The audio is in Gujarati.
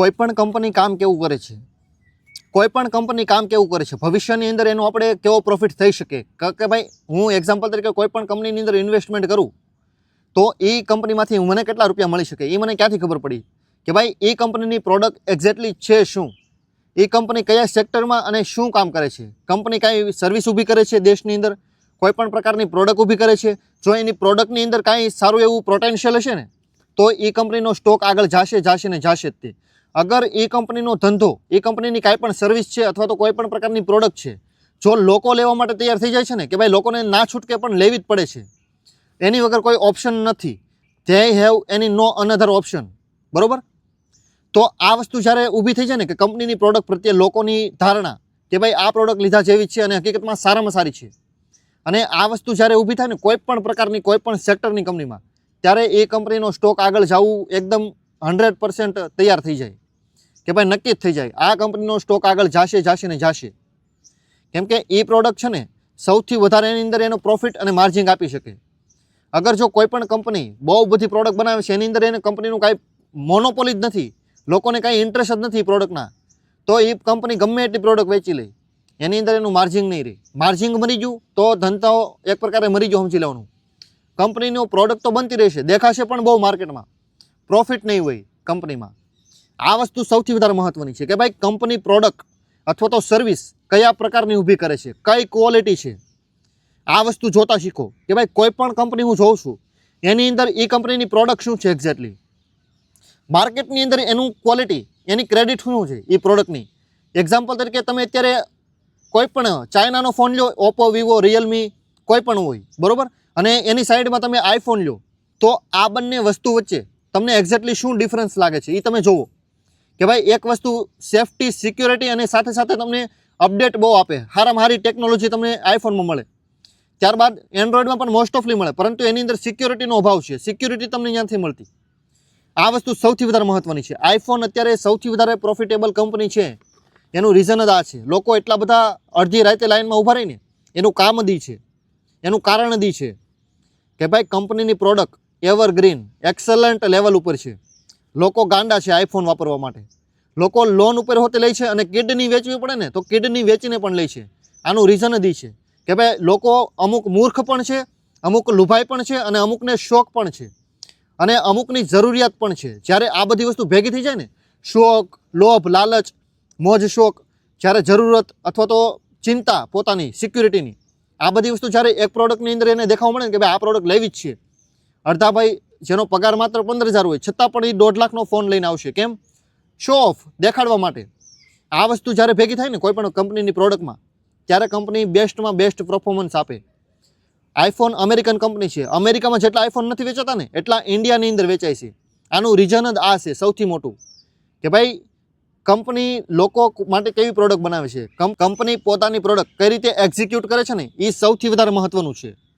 કોઈ પણ કંપની કામ કેવું કરે છે? કોઈ પણ કંપની કામ કેવું કરે છે? ભવિષ્યની અંદર એનો આપણે કેવો પ્રોફિટ થઈ શકે? ક- ભાઈ, હું એક્ઝામ્પલ તરીકે કોઈ પણ કંપનીની અંદર ઇન્વેસ્ટમેન્ટ કરું, તો એ કંપનીમાંથી મને કેટલા રૂપિયા મળી શકે? એ મને ક્યાંથી ખબર પડી? કે ભાઈ એ કંપનીની પ્રોડક્ટ એક્ઝેક્ટલી છે શું? એ કંપની કયા સેક્ટરમાં અને શું કામ કરે છે? કંપની કાંઈ સર્વિસ ઊભી કરે છે દેશની અંદર? કોઈ પણ પ્રકારની પ્રોડક્ટ ઊભી કરે છે? જો એની પ્રોડક્ટની અંદર કાંઈ સારું એવું પોટેન્શિયલ હશે ને, તો એ કંપનીનો સ્ટોક આગળ જાશે જાશે ને જાશે જ તે. અગર એ કંપનીનો ધંધો, એ કંપનીની કાંઈ પણ સર્વિસ છે અથવા તો કોઈ પણ પ્રકારની પ્રોડક્ટ છે, જો લોકો લેવા માટે તૈયાર થઈ જાય છે ને, કે ભાઈ લોકોને ના છૂટકે પણ લેવી જ પડે છે, એની વગર કોઈ ઓપ્શન નથી. They have any no another option બરોબર? તો આ વસ્તુ જ્યારે ઊભી થઈ જાય ને, કે કંપનીની પ્રોડક્ટ પ્રત્યે લોકોની ધારણા, કે ભાઈ આ પ્રોડક્ટ લીધા જેવી છે અને હકીકતમાં સારામાં સારી છે, અને આ વસ્તુ જ્યારે ઊભી થાય ને, કોઈ પણ પ્રકારની, કોઈ પણ સેક્ટરની કંપનીમાં, ત્યારે એ કંપનીનો સ્ટોક આગળ જવું એકદમ હંડ્રેડ તૈયાર થઈ જાય. કે ભાઈ નક્કી જ થઈ જાય. આ કંપનીનો સ્ટોક આગળ જાશે જાશે ને જાશે. કેમ કે એ પ્રોડક્ટ છે ને સૌથી વધારે એની અંદર એનો પ્રોફિટ અને માર્જિન આપી શકે. અગર જો કોઈ પણ કંપની બહુ બધી પ્રોડક્ટ બનાવે છે, એની અંદર એને કંપનીનું કાંઈ મોનોપોલી જ નથી, લોકોને કાંઈ ઇન્ટરેસ્ટ જ નથી પ્રોડક્ટના તો એ કંપની ગમે એટલી પ્રોડક્ટ વેચી લે. એની અંદર એનું માર્જિન નહીં રહે. માર્જિન મરી ગયું તો ધંધાઓ એક પ્રકારે મરી ગયો સમજી લેવાનું. કંપનીનો પ્રોડક્ટ તો બનતી રહેશે, દેખાશે પણ બહુ માર્કેટમાં પ્રોફિટ નહીં હોય કંપનીમાં. આ વસ્તુ સૌથી વધારે મહત્વની છે કે ભાઈ કંપની પ્રોડક્ટ અથવા તો સર્વિસ કયા પ્રકારની ઊભી કરે છે, કઈ ક્વોલિટી છે, આ વસ્તુ જોતા શીખો કે ભાઈ કોઈ પણ કંપની હું જોઉં છું, એની અંદર એ કંપનીની પ્રોડક્ટ શું છે એક્ઝેક્ટલી માર્કેટની અંદર એનું ક્વોલિટી એની ક્રેડિટ શું છે એ પ્રોડક્ટની? એક્ઝામ્પલ તરીકે તમે અત્યારે કોઈ પણ ચાઇનાનો ફોન લો ઓપ્પો વિવો રિયલમી કોઈ પણ હોય, બરાબર? અને એની સાઈડમાં તમે આઈફોન લો, તો આ બંને વસ્તુ વચ્ચે તમને એક્ઝેક્ટલી શું ડિફરન્સ લાગે છે એ તમે જુઓ કે ભાઈ, એક વસ્તુ સેફટી સિક્યોરિટી અને સાથે સાથે તમને અપડેટ બહુ આપે. સારામાં સારી ટેકનોલોજી તમને આઈફોનમાં મળે. ત્યારબાદ એન્ડ્રોઈડમાં પણ મોસ્ટ ઓફલી મળે. પરંતુ એની અંદર સિક્યોરિટીનો અભાવ છે. સિક્યોરિટી તમને ત્યાંથી મળતી. આ વસ્તુ સૌથી વધારે મહત્ત્વની છે. આઈફોન અત્યારે સૌથી વધારે પ્રોફિટેબલ કંપની છે. એનું રીઝન જ આ છે. લોકો એટલા બધા અડધી રાતે લાઇનમાં ઊભા રહીને એનું કામ દી છે. એનું કારણ દી છે કે ભાઈ કંપનીની પ્રોડક્ટ એવરગ્રીન એક્સલન્ટ લેવલ ઉપર છે. લોકો ગાંડા છે આઈફોન વાપરવા માટે. લોકો લોન ઉપર હોતે લે છે અને કિડની વેચવી પડે ને તો કિડની વેચીને પણ લે છે. આનું રીઝન જ છે કે ભાઈ લોકો અમુક મૂર્ખ પણ છે, અમુક લુભાઈ પણ છે અને અમુકને શોખ પણ છે. અને અમુકની જરૂરિયાત પણ છે. જ્યારે આ બધી વસ્તુ ભેગી થઈ જાય ને, શોખ, લોભ, લાલચ, મોજ, શોખ, જ્યારે જરૂરત અથવા તો ચિંતા પોતાની સિક્યુરિટીની આ બધી વસ્તુ જ્યારે એક પ્રોડક્ટની અંદર એને દેખાવા મળે ને કે ભાઈ આ પ્રોડક્ટ લેવી જ છે. અડધા ભાઈ, જેનો પગાર માત્ર પંદર હજાર હોય, છતાં પણ એ દોઢ લાખનો ફોન લઈને આવશે. કેમ? શો ઓફ દેખાડવા માટે. આ વસ્તુ જ્યારે ભેગી થાય ને કોઈ પણ કંપનીની પ્રોડક્ટમાં ત્યારે કંપની બેસ્ટમાં બેસ્ટ પરફોર્મન્સ આપે. આઈફોન અમેરિકન કંપની છે. અમેરિકામાં જેટલા આઈફોન નથી વેચાતા ને, એટલા ઇન્ડિયાની અંદર વેચાય છે. આનું રીઝન જ આ છે, સૌથી મોટું. કે ભાઈ, કંપની લોકો માટે કેવી પ્રોડક્ટ બનાવે છે? કંપ- કંપની પોતાની પ્રોડક્ટ કઈ રીતે એક્ઝિક્યુટ કરે છે ને એ સૌથી વધારે મહત્ત્વનું છે.